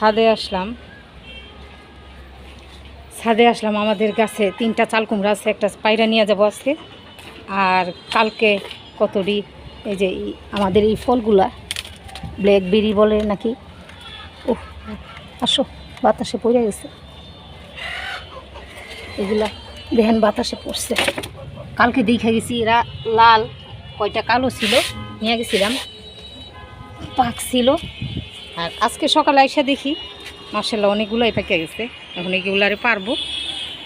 ছাদে আসলাম। ছাদে আসলাম, আমাদের গাছে তিনটা চাল কুমড়া আছে, একটা পায়রা নিয়ে যাব আজকে। আর কালকে কতটি এই যে আমাদের এই ফলগুলা, ব্ল্যাকবেরি বলে নাকি? ও আসো, বাতাসে পড়ে গেছে। এগুলা দেখেন বাতাসে পড়ছে। কালকে দেখে গেছি এরা লাল, কয়টা কালো ছিল, নিয়ে গেছিলাম। পাক ছিল। আর আজকে সকালে এসে দেখি মার্শাল্লাহ অনেকগুলোই পেকে গেছে। এখন এইগুলারে পারব।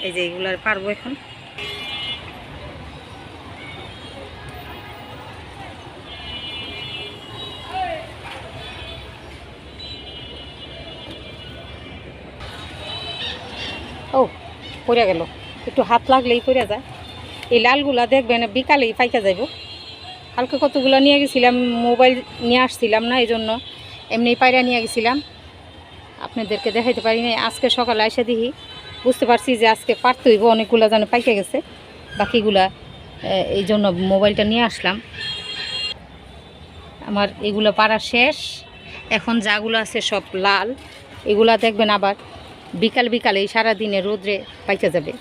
এই যে এইগুলারে পারব এখন। ও, পড়ে গেল। একটু হাত লাগলেই পড়ে যায়। এই লালগুলা দেখবেন, বিকালেই পাইকা যাইব। কালকে কতগুলো নিয়ে গেছিলাম, মোবাইল নিয়ে আসছিলাম না এই জন্য এমনি পায়রা নিয়ে গেছিলাম। আপনাদেরকে দেখাইতে পারি নাই, আজকে সকালে এসে দেখি বুঝতে পারছি যে আজকে পারতে হইব, অনেকগুলো যেন পাইকে গেছে। বাকিগুলা এই জন্য মোবাইলটা নিয়ে আসলাম। আমার এগুলো পাড়া শেষ। এখন যাগুলো আছে সব লাল, এগুলা দেখবেন আবার বিকাল বিকালে এই সারাদিনে রোদ্রে পাইকে যাবে।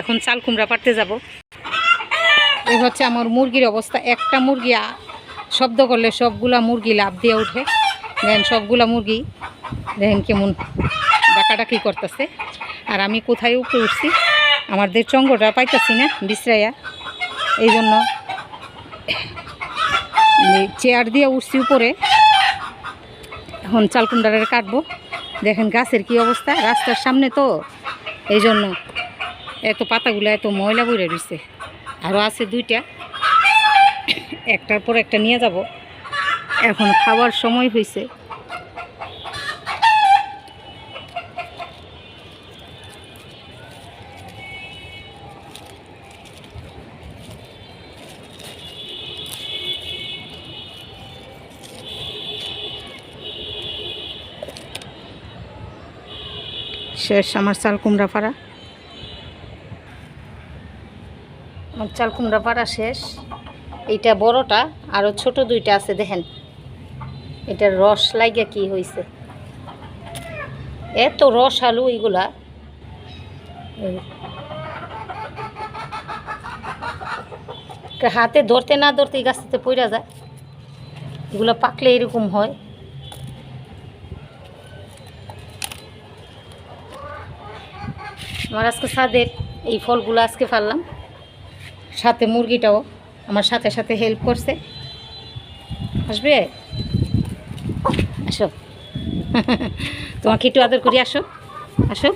এখন চাল কুমড়া পারতে যাব। এই হচ্ছে আমার মুরগির অবস্থা, একটা মুরগি শব্দ করলে সবগুলা মুরগি লাভ দিয়ে উঠে দেখেন সবগুলা মুরগি দেখেন কেমন ডাকাডাকি করতেছে। আর আমি কোথায় উপরে উঠছি? আমাদের চঙ্গটা পাইতেছি না বিশ্রাইয়া এই জন্য চেয়ার দিয়ে উঠছি উপরে। এখন চালকুন্ডারে কাটবো। দেখেন গাছের কি অবস্থা, রাস্তার সামনে তো। এই জন্য এত পাতাগুলো, এত ময়লা বইরে রয়েছে আরও আছে দুইটা। একটার পর একটা নিয়ে যাব। এখন খাওয়ার সময় হয়েছে শেষ আমার চাল কুমড়া পাড়া আমার চাল কুমড়া পাড়া শেষ। এইটা বড়টা আরও ছোট দুইটা আছে, দেখেন। এটার রস লাগে কি হয়েছে এত রস আলু এইগুলা। এই। হাতে ধরতে না ধরতে এই গাছটাতে পড়া যায়। এগুলো পাকলে এরকম হয়। আমার আজকে ছাদের এই ফলগুলো আজকে ফাললাম। সাথে মুরগিটাও। আমার সাথে সাথে হেল্প করছে। আসবে? আসো। তোমাকে একটু আদর করি, আসো। আসো।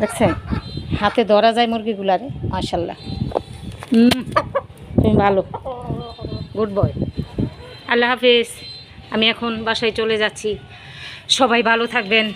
দেখছেন? হাতে ধরা যায় মুরগিগুলারে মাশাল্লাহ হুম তুমি ভালো। গুড বয় আল্লাহ হাফিজ। আমি এখন বাসায় চলে যাচ্ছি। সবাই ভালো থাকবেন।